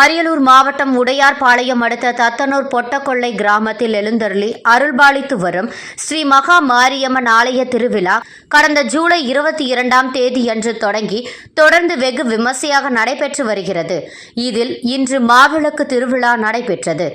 அரியலூர் மாவட்டம் உடையார்பாளையம் அடுத்த தத்தனூர் பொட்டக்கொள்ளை கிராமத்தில் எழுந்தருளி அருள்பாலித்து வரும் ஸ்ரீ மகா மாரியம்மன் ஆலய திருவிழா கடந்த ஜூலை இருபத்தி இரண்டாம் தேதியன்று தொடங்கி தொடர்ந்து வெகு விமர்சையாக நடைபெற்று வருகிறது. இதில் இன்று மாவிளக்கு திருவிழா நடைபெற்றது.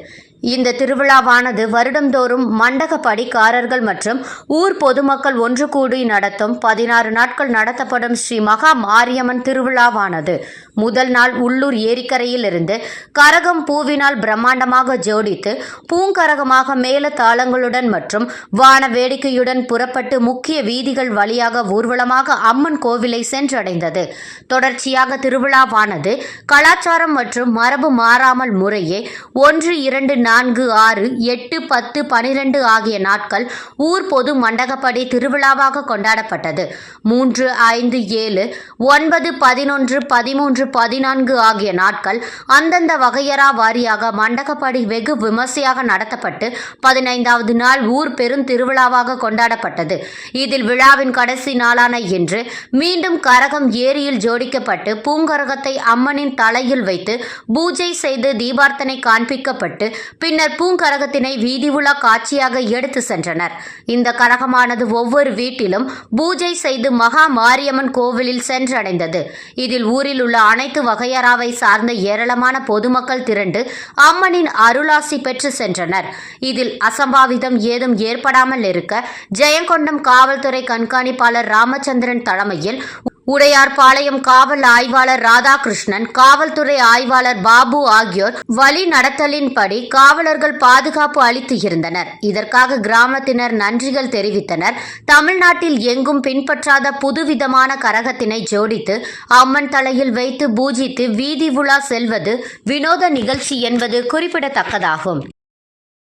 இந்த திருவிழாவானது வருடந்தோறும் மண்டகப்படிக்காரர்கள் மற்றும் ஊர் பொதுமக்கள் ஒன்று கூடி நடத்தும் பதினாறு நாட்கள் நடத்தப்படும் ஸ்ரீ மகா மாரியம்மன் திருவிழாவானது. முதல் நாள் உள்ளூர் ஏரிக்கரையிலிருந்து கரகம் பூவினால் பிரம்மாண்டமாக ஜோடித்து பூங்கரகமாக மேல தாளங்களுடன் மற்றும் வான வேடிக்கையுடன் புறப்பட்டு முக்கிய வீதிகள் வழியாக ஊர்வலமாக அம்மன் கோவிலை சென்றடைந்தது. தொடர்ச்சியாக திருவிழாவானது கலாச்சாரம் மற்றும் மரபு மாறாமல் முறையே ஒன்று இரண்டு நான்கு ஆறு எட்டு பத்து பனிரெண்டு ஆகிய நாட்கள் ஊர் பொது மண்டகப்படி திருவிழாவாக கொண்டாடப்பட்டது. மூன்று ஐந்து ஏழு ஒன்பது பதினொன்று பதிமூன்று பதினான்கு ஆகிய நாட்கள் அந்தந்த வகையறா வாரியாக மண்டகப்படி வெகு விமர்சையாக நடத்தப்பட்டு பதினைந்தாவது நாள் ஊர் பெரும் திருவிழாவாக கொண்டாடப்பட்டது. இதில் விழாவின் கடைசி நாளான இன்று மீண்டும் கரகம் ஏரியில் ஜோடிக்கப்பட்டு பூங்கரகத்தை அம்மனின் தலையில் வைத்து பூஜை செய்து தீபார்த்தனை காண்பிக்கப்பட்டு பின்னர் பூங்கரகத்தினை வீதி உலா காட்சியாக எடுத்து சென்றனர். இந்த கரகமானது ஒவ்வொரு வீட்டிலும் பூஜை செய்து மகா மாரியம்மன் கோவிலில் சென்றடைந்தது. இதில் ஊரில் உள்ள அனைத்து வகையறாவை சார்ந்த ஏராளமான பொதுமக்கள் திரண்டு அம்மனின் அருளாசி பெற்று சென்றனர். இதில் அசம்பாவிதம் ஏதும் ஏற்படாமல் இருக்க ஜெயங்கொண்டம் காவல்துறை கண்காணிப்பாளர் ராமச்சந்திரன் தலைமையில் உடையார்பாளையம் காவல் ஆய்வாளர் ராதாகிருஷ்ணன் காவல்துறை ஆய்வாளர் பாபு ஆகியோர் வழி நடத்தலின்படி காவலர்கள் பாதுகாப்பு அளித்து இருந்தனர். இதற்காக கிராமத்தினர் நன்றிகள் தெரிவித்தனர். தமிழ்நாட்டில் எங்கும் பின்பற்றாத புதுவிதமான கரகத்தினை ஜோடித்து அம்மன் தலையில் வைத்து பூஜித்து வீதி உலா செல்வது வினோத நிகழ்ச்சி என்பது குறிப்பிடத்தக்கதாகும்.